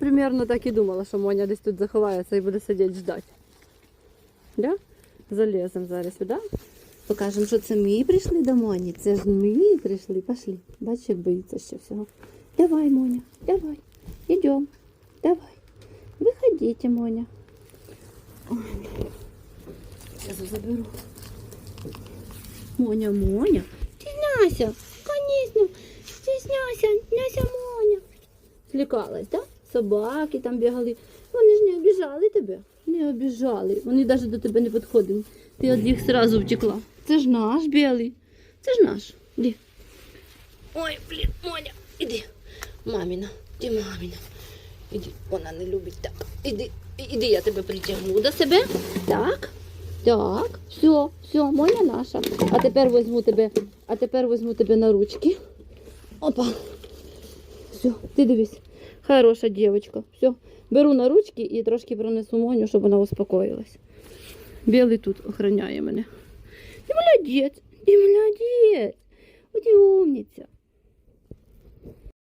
примерно так і думала, що Моня десь тут заховається і буде сидіти ждати. Да? Залеземо зараз сюди. Покажемо, що це ми прийшли до Моні. Це ж ми прийшли. Пошли. Бачиш, як боїться ще всього. Давай, Моня, давай. Йдемо. Давай. Виходите, Моня. Ой. Зараз заберу. Моня, Моня. Стісняйся. Конечно. Стісняйся. Няся Моня. Злякалась, так? Да? Собаки там бігали. Вони ж не обіжали тебе. Не обіжали. Вони навіть до тебе не підходили. Ти від їх одразу втекла. Це ж наш білий. Це ж наш. Іди. Ой, блін, Моня, іди. Маміна, де маміна? Іди, вона не любить так. Іди, іди, я тебе притягну до себе. Так. Так, все, все, Моня наша. А тепер візьму тебе, а тепер візьму тебе на ручки. Опа. Все, ти дивись. Хороша дівчинка. Все, беру на ручки і трошки принесу Моню, щоб вона успокоїлась. Білий тут охороняє мене. І молодець, і молодець. От умниця.